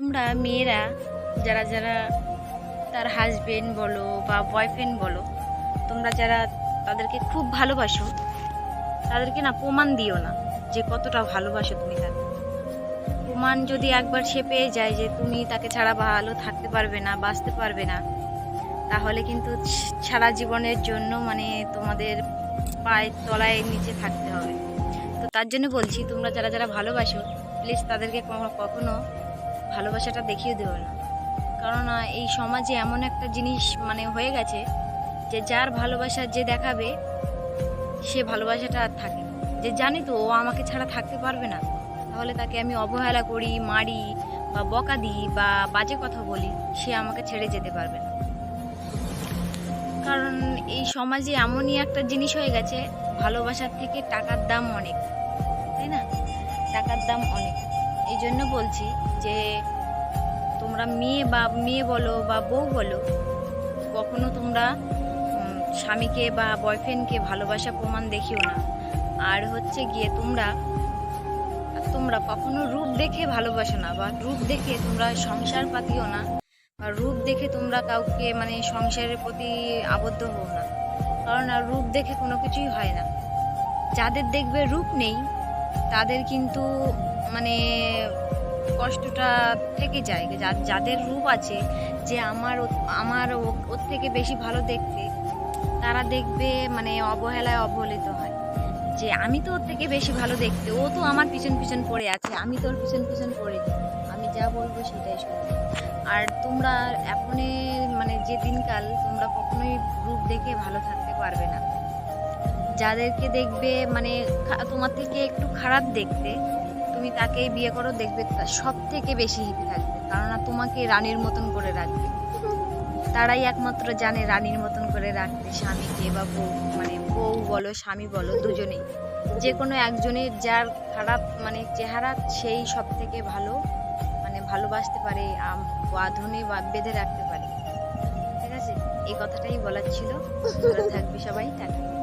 তোমরা মেয়েরা, যারা যারা তার হাজবেন্ড বলো বা বয়ফ্রেন্ড বলো, তোমরা যারা তাদেরকে খুব ভালোবাসো, তাদেরকে না প্রমাণ দিও না যে কতটা ভালোবাসো তুমি তাকে। প্রমাণ যদি একবার সে পেয়ে যায় যে তুমি তাকে ছাড়া ভালো থাকতে পারবে না, বাঁচতে পারবে না, তাহলে কিন্তু সারা জীবনের জন্য মানে তোমাদের পায়ের তলায় নিচে থাকতে হবে। তো তার জন্য বলছি, তোমরা যারা যারা ভালোবাসো প্লিজ তাদেরকে কখনো- ভালোবাসাটা দেখিয়ে দেবো না। কেননা এই সমাজে এমন একটা জিনিস মানে হয়ে গেছে যে যার ভালোবাসা যে দেখাবে, সে ভালোবাসাটা আর থাকে। যে জানি তো, ও আমাকে ছাড়া থাকতে পারবে না। তাহলে তাকে আমি অবহেলা করি, মারি বা বকা দিই বা বাজে কথা বলি, সে আমাকে ছেড়ে যেতে পারবে না। কারণ, এই সমাজে এমনই একটা জিনিস হয়ে গেছে, ভালোবাসার থেকে টাকার দাম অনেক, তাই না? টাকার দাম অনেক। এই জন্য বলছি যে তোমরা মেয়ে বা মেয়ে বলো বা বউ বলো, কখনো তোমরা স্বামীকে বা বয়ফ্রেন্ডকে ভালোবাসা প্রমাণ দেখিও না। আর হচ্ছে গিয়ে তোমরা তোমরা কখনো রূপ দেখে ভালোবাসো না বা রূপ দেখে তোমরা সংসার পাতিও না বা রূপ দেখে তোমরা কাউকে মানে সংসারের প্রতি আবদ্ধ হও না। কারণ রূপ দেখে কোনো কিছুই হয় না। যাদের দেখবে রূপ নেই, তাদের কিন্তু মানে কষ্টটা থেকে যায়। যাদের রূপ আছে যে আমার আমার ওর থেকে বেশি ভালো দেখতে, তারা দেখবে মানে অবহেলায় অবহেলিত হয়। যে আমি তো ওর থেকে বেশি ভালো দেখতে, ও তো আমার পিছন পিছন পড়ে আছে, আমি তো ওর পিছন পিছন পড়ে। আমি যা বলব সেটাই শুনবে আর তোমরা এখনই মানে যে দিনকাল, তোমরা কখনোই রূপ দেখে ভালো থাকতে পারবে না। যাদেরকে দেখবে মানে তোমার থেকে একটু খারাপ দেখতে তুমি তাকে বিয়ে করো, দেখবে সব থেকে বেশি হিপি থাকবে। কেননা তোমাকে রানীর মতন করে রাখবে। তারাই একমাত্র জানে রানীর মতন করে রাখতে স্বামীকে বা বউ মানে বউ বলো, স্বামী বলো, দুজনেই। যে কোনো একজনের যার খারাপ মানে চেহারা সেই সব থেকে ভালো মানে ভালোবাসতে পারে বাঁধনে বা বেঁধে রাখতে পারে। ঠিক আছে? এই কথাটাই বলার ছিল। থাকবে সবাই, টাটা।